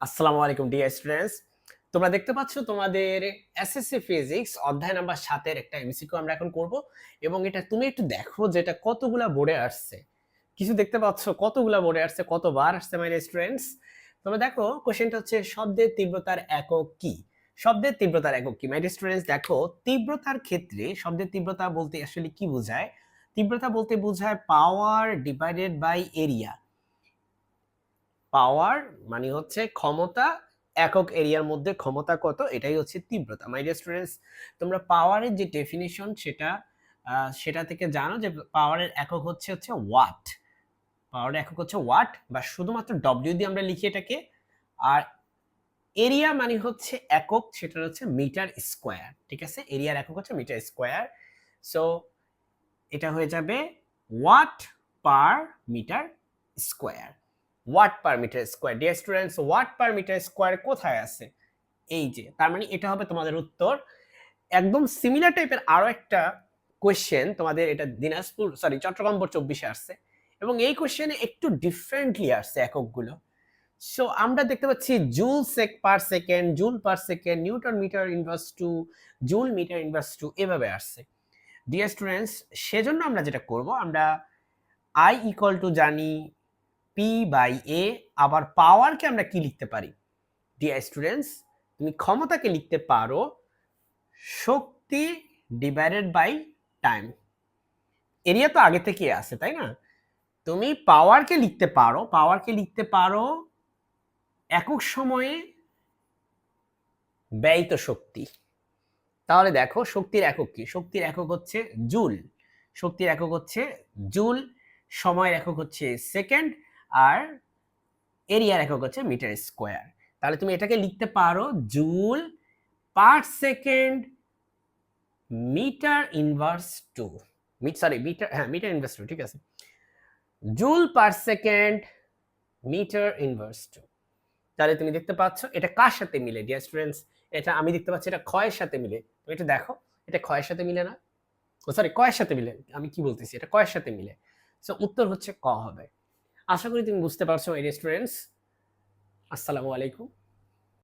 আসসালামু আলাইকুম dear students তোমরা দেখতে পাচ্ছ তোমাদের এসএসসি ফিজিক্স অধ্যায় নাম্বার সাতের একটা এমসিকিউ আমরা এখন করব। এবং এটা তুমি একটু দেখো যে এটা কতগুলা বোর্ডে আসছে। কিছু দেখতে পাচ্ছ? কতগুলা বোর্ডে আসছে? কতবার আসছে মাই স্টুডেন্টস তোমরা দেখো কোশ্চেনটা হচ্ছে, শব্দের তীব্রতার একক কি? শব্দের তীব্রতার একক কি? মাই স্টুডেন্টস দেখো, তীব্রতার ক্ষেত্রে শব্দের তীব্রতা বলতে আসলে কি বোঝায়? তীব্রতা বলতে বোঝায় power divided by area power মানে হচ্ছে ক্ষমতা, একক এরিয়ার মধ্যে ক্ষমতা কত, এটাই হচ্ছে তীব্রতা। মাই ডিয়ার স্টুডেন্টস তোমরা পাওয়ারের যে ডেফিনিশন সেটা সেটা থেকে জানো যে পাওয়ারের একক হচ্ছে হচ্ছে ওয়াট পাওয়ারের একক হচ্ছে ওয়াট বা শুধুমাত্র ডব্লিউ দিয়ে আমরা লিখি এটাকে। আর এরিয়া মানে হচ্ছে একক, সেটা হচ্ছে মিটার স্কোয়ার ঠিক আছে? এরিয়ার একক হচ্ছে মিটার স্কোয়ার সো এটা হয়ে যাবে watt per metre square watt per metre square dear students watt per metre square কোথায় আছে? এই যে, তার মানে এটা হবে তোমাদের উত্তর। একদম সিমিলার টাইপের আরও একটা কোয়েশ্চেন তোমাদের এটা দিনাজপুর সরি চট্টগ্রাম বোর্ড চব্বিশে আসছে। এবং এই কোয়েশ্চেনে একটু ডিফারেন্টলি আসছে এককগুলো। সো আমরা দেখতে পাচ্ছি joule sec per second joule per second newton metre inverse two joule metre inverse two এভাবে আসছে। ডিয়ার স্টুডেন্টস সেজন্য আমরা যেটা করব, আমরা আই ইকুয়াল টু জানি পি বাই এ আবার পাওয়ারকে আমরা কি লিখতে পারি? ডিয়ার স্টুডেন্টস তুমি ক্ষমতাকে লিখতে পারো শক্তি ডিভাইডেড বাই টাইম এরিয়া তো আগে থেকে আছে, তাই না? তুমি পাওয়ারকে লিখতে পারো পাওয়ারকে লিখতে পারো একক সময়ে ব্যয়িত শক্তি। তাহলে দেখো, শক্তির একক কি? শক্তির একক হচ্ছে জুল শক্তির একক হচ্ছে জুল সময়ের একক হচ্ছে সেকেন্ড আর এরিয়ার একক হচ্ছে মিটার স্কোয়ার। তাহলে তুমি এটাকে লিখতে পারো, joule per second metre inverse two. Meet sorry, metre হ্যাঁ মিটার ইনভার্স টু, ঠিক আছে। Joule per second metre inverse two. তাহলে তুমি দেখতে পাচ্ছ, এটা কার সাথে মিলে, ডিয়ার স্টুডেন্টস? এটা আমি দেখতে পাচ্ছি, এটা ক্ষয়ের সাথে মিলে। তুমি এটা দেখো, এটা ক্ষয়ের সাথে মিলে না? ও, সরি কয়ের সাথে মিলে। আমি কি বলতেছি? এটা কয়ের সাথে মিলে। সো, উত্তর হচ্ছে ক হবে। আশা করি তুমি বুঝতে পারছ এই রেস্টুরেন্টস আসসালামু আলাইকুম।